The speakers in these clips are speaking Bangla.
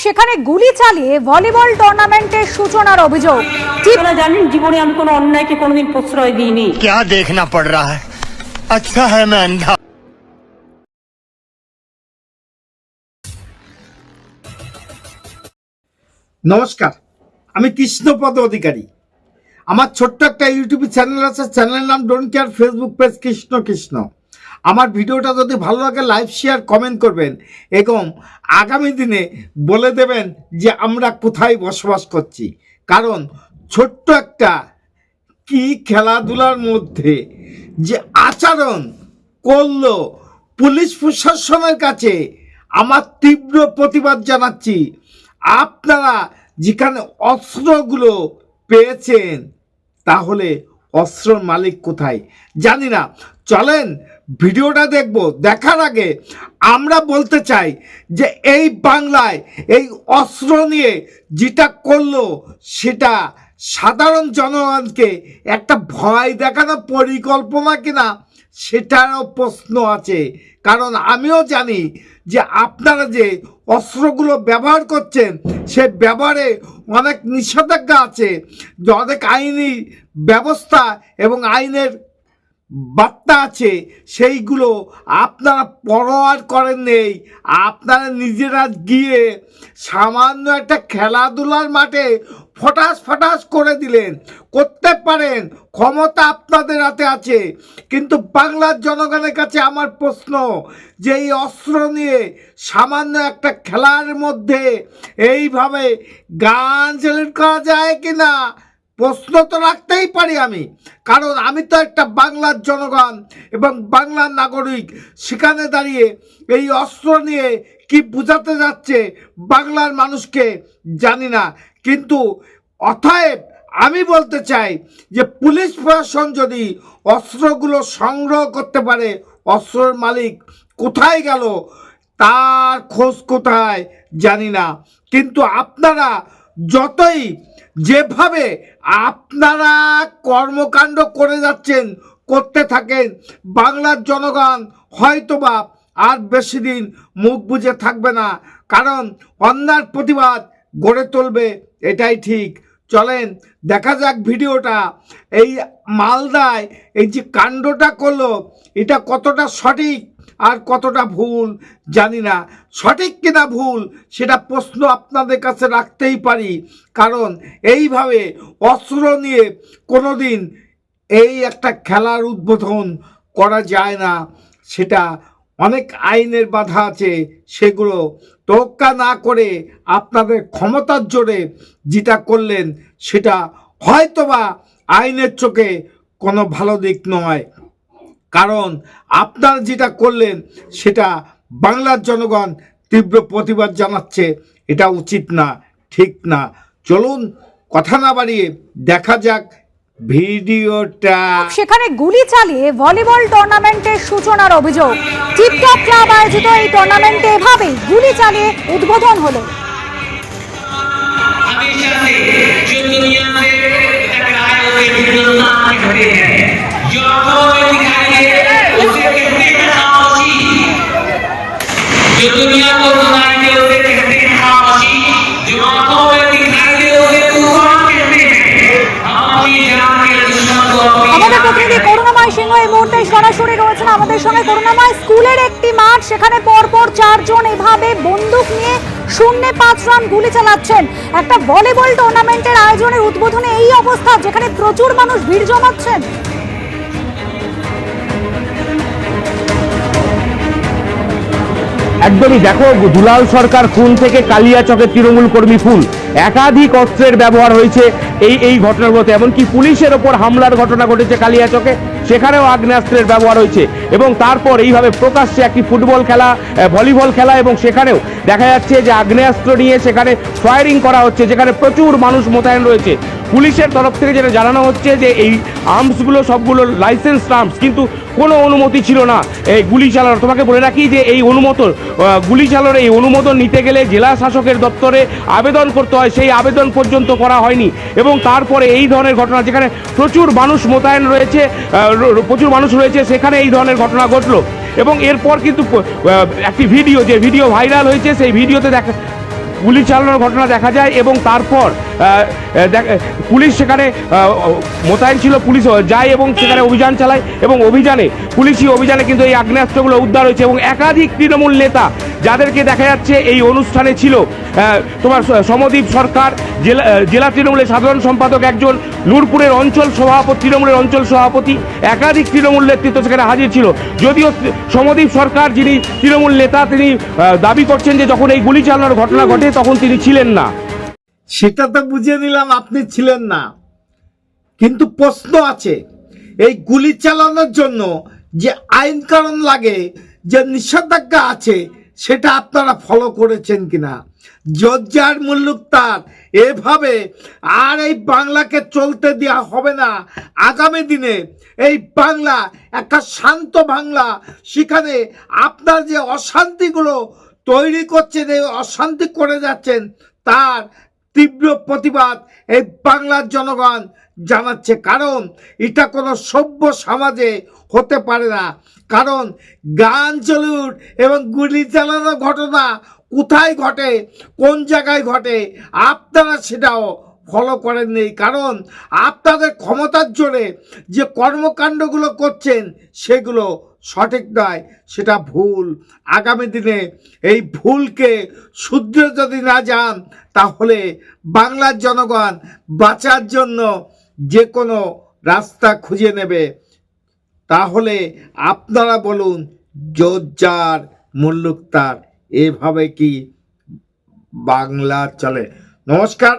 সেখানে গুলি চালিয়ে ভলিবল টুর্নামেন্টের সূচনার অভিযোগ টিপ আপনারা জানেন জীবনে আমি কোনো অন্যায়কে কোনোদিন প্রশ্রয় দিইনি क्या देखना पड़ रहा है अच्छा है मैं अंधा নমস্কার আমি কৃষ্ণপদ অধিকারী আমার ছোট্ট একটা ইউটিউব চ্যানেল আছে চ্যানেলের নাম don't care Facebook page Krishna Krishna আমার ভিডিওটা যদি ভালো লাগে লাইভ শেয়ার কমেন্ট করবেন এবং আগামী দিনে বলে দেবেন যে আমরা কোথায় বসবাস করছি। কারণ ছোট্ট একটা কি খেলাধুলার মধ্যে যে আচরণ করল পুলিশ প্রশাসনের কাছে, আমার তীব্র প্রতিবাদ জানাচ্ছি। আপনারা যেখানে অস্ত্রগুলো পেয়েছেন, তাহলে অস্ত্রর মালিক কোথায়? জানি না। চলেন, ভিডিওটা দেখব, দেখার আগে আমরা বলতে চাই যে এই বাংলায় এই অস্ত্র নিয়ে যেটা করল, সেটা সাধারণ জনগণকে একটা ভয় দেখানো পরিকল্পনা কিনা, সেটারও প্রশ্ন আছে। কারণ আমিও জানি যে আপনারা যে অস্ত্রগুলো ব্যবহার করছেন, সে ব্যবহারে অনেক নিষেধাজ্ঞা আছে, যে অনেক আইনি ব্যবস্থা এবং আইনের বার্তা আছে, সেইগুলো আপনারা পরোয়ার করেন নেই। আপনারা নিজেরা গিয়ে সামান্য একটা খেলাধুলার মাঠে ফটাস ফটাস করে দিলেন, করতে পারেন, ক্ষমতা আপনাদের হাতে আছে। কিন্তু বাংলার জনগণের কাছে আমার প্রশ্ন, যে এই অস্ত্র নিয়ে সামান্য একটা খেলার মধ্যে এইভাবে গান সেলেক্ট করা যায় কি না প্রশ্ন তো রাখতেই পারি আমি। কারণ আমি তো একটা বাংলার জনগণ এবং বাংলার নাগরিক। সেখানে দাঁড়িয়ে এই অস্ত্র নিয়ে কি বোঝাতে যাচ্ছে বাংলার মানুষকে জানি না। কিন্তু অতএব আমি বলতে চাই যে পুলিশ প্রশাসন যদি অস্ত্রগুলো সংগ্রহ করতে পারে, অস্ত্রের মালিক কোথায় গেল, তার খোঁজ কোথায় জানি না। কিন্তু আপনারা যতই যেভাবে আপনারা কর্মকাণ্ড করে যাচ্ছেন, করতে থাকেন, বাংলার জনগণ হয়তোবা আর বেশি দিন মুখ বুজে থাকবে না, কারণ অন্যার প্রতিবাদ গড়ে তুলবে, এটাই ঠিক। চলেন, দেখা যাক ভিডিওটা। এই মালদায় এই যে কাণ্ডটা করল, এটা কতটা সঠিক? আর কতটা ভুল জানি না। সঠিক কিনা ভুল সেটা প্রশ্ন আপনাদের কাছে রাখতেই পারি। কারণ এইভাবে অস্ত্র নিয়ে কোনোদিন এই একটা খেলার উদ্বোধন করা যায় না। সেটা অনেক আইনের বাধা আছে সেগুলো। তোক্কা না করে আপনাদের ক্ষমতার জোরে যেটা করলেন সেটা হয়তোবা আইনের চোখে কোনো ভালো দিক নয়। কারণ আপনারা যেটা করলেন সেটা বাংলার জনগণ তীব্র প্রতিবাদ জানাচ্ছে এটা উচিত না ঠিক না। চলুন কথা না বাড়িয়ে দেখা যাক ভিডিওটা। সেখানে গুলি চালিয়ে ভলিবল টুর্নামেন্টের সূচনার অভিযোগ। টিপটপ ক্লাব আয়োজিত এই টুর্নামেন্টে এভাবেই গুলি চালিয়ে উদ্বোধন হলো। থেকে করুণাময় সিংহ এই মুহূর্তে সরাসরি রয়েছেন। আমাদের সঙ্গে করুণাময় স্কুলের একটি মাঠ, সেখানে পরপর চারজন এভাবে বন্দুক নিয়ে শূন্য পাঁচ রান গুলি চালাচ্ছেন। একটা ভলিবল টুর্নামেন্টের আয়োজনের উদ্বোধনে এই অবস্থা, যেখানে প্রচুর মানুষ ভিড় জমাচ্ছেন। একদমই দেখো, দুলাল সরকার খুন থেকে কালিয়া চকের তৃণমূল কর্মী খুন একাধিক অস্ত্রের ব্যবহার হয়েছে এই এই ঘটনাগুলোতে। এমনকি পুলিশের ওপর হামলার ঘটনা ঘটেছে কালিয়াচকে সেখানেও আগ্নেয়াস্ত্রের ব্যবহার হয়েছে। এবং তারপর এইভাবে প্রকাশ্যে একটি ফুটবল খেলা ভলিবল খেলা এবং সেখানেও দেখা যাচ্ছে যে আগ্নেয়াস্ত্র নিয়ে সেখানে ফায়ারিং করা হচ্ছে, যেখানে প্রচুর মানুষ মোতায়েন রয়েছে। পুলিশের তরফ থেকে যেটা জানানো হচ্ছে যে এই আর্মসগুলো সবগুলো লাইসেন্স আর্মস কিন্তু কোনো অনুমতি ছিল না এই গুলি চালানোর। তোমাকে বলে রাখি যে এই অনুমোদন গুলি চালানোর এই অনুমোদন নিতে গেলে জেলা শাসকের দপ্তরে আবেদন করতে হয়, সেই আবেদন পর্যন্ত করা হয়নি। এবং তারপরে এই ধরনের ঘটনা, যেখানে প্রচুর মানুষ মোতায়েন রয়েছে প্রচুর মানুষ রয়েছে, সেখানে এই ধরনের ঘটনা ঘটলো। এবং এরপর কিন্তু একটি ভিডিও, যে ভিডিও ভাইরাল হয়েছে, সেই ভিডিওতে দেখা গুলি চালানোর ঘটনা দেখা যায় এবং তারপর পুলিশ সেখানে মোতায়েন ছিল, পুলিশ যায় এবং সেখানে অভিযান চালায় এবং অভিযানে, পুলিশি অভিযানে কিন্তু এই আগ্নেয়াস্ত্রগুলো উদ্ধার হয়েছে এবং একাধিক তৃণমূল নেতা যাদেরকে দেখা যাচ্ছে এই অনুষ্ঠানে ছিল। তোমার সমদীপ সরকার, জেলা জেলা তৃণমূলের সাধারণ সম্পাদক একজন, নূরপুরের অঞ্চল সভাপতি, তৃণমূলের অঞ্চল সভাপতি, একাধিক তৃণমূল নেতৃত্ব সেখানে হাজির ছিল। যদিও সমদীপ সরকার যিনি তৃণমূল নেতা, তিনি দাবি করছেন যে যখন এই গুলি চালানোর ঘটনা ঘটে তখন তিনি ছিলেন না। সেটা তো বুঝিয়ে নিলাম আপনি ছিলেন না। কিন্তু প্রশ্ন আছে, এই গুলি চালানোর জন্য যে আইন কারণ লাগে, যে নিষেধাজ্ঞা আছে, সেটা আপনারা ফলো করেছেন কিনা? জজ্জার মুল্লুক তার, এভাবে আর এই বাংলাকে চলতে দেওয়া হবে না। আগামী দিনে এই বাংলা, একটা শান্ত বাংলা, সেখানে আপনার যে অশান্তিগুলো তৈরি করছেন যে অশান্তি করে যাচ্ছেন, তার তীব্র প্রতিবাদ এই বাংলার জনগণ জানাচ্ছে। কারণ এটা কোনো সভ্য সমাজে হতে পারে না। কারণ গান চলুট এবং গুলি চালানোর ঘটনা কোথায় ঘটে, কোন জায়গায় ঘটে, আপনারা সেটাও ফলো করেন করেননি কারণ আপনাদের ক্ষমতার জোরে যে কর্মকাণ্ডগুলো করছেন, সেগুলো সঠিক নয়, সেটা ভুল। আগামী দিনে এই ভুলকে শুদ্ধ যদি না যান, তাহলে বাংলার জনগণ বাঁচার জন্য যে কোনো রাস্তা খুঁজে নেবে। তাহলে আপনারা বলুন জোরজার মুল্লুকতার এভাবে কি বাংলা চলে? নমস্কার,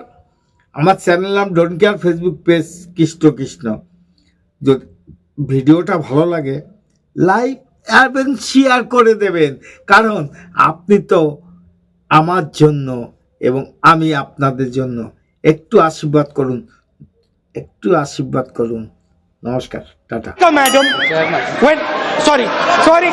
আমার চ্যানেল নাম don't care, Facebook page Krishna Krishna. যদি ভিডিওটা ভালো লাগে লাইক এবং শেয়ার করে দেবেন। কারণ আপনি তো আমার জন্য এবং আমি আপনাদের জন্য একটু আশীর্বাদ করুন, একটু আশীর্বাদ করুন। নমস্কার, টাটা। Madam sorry sorry.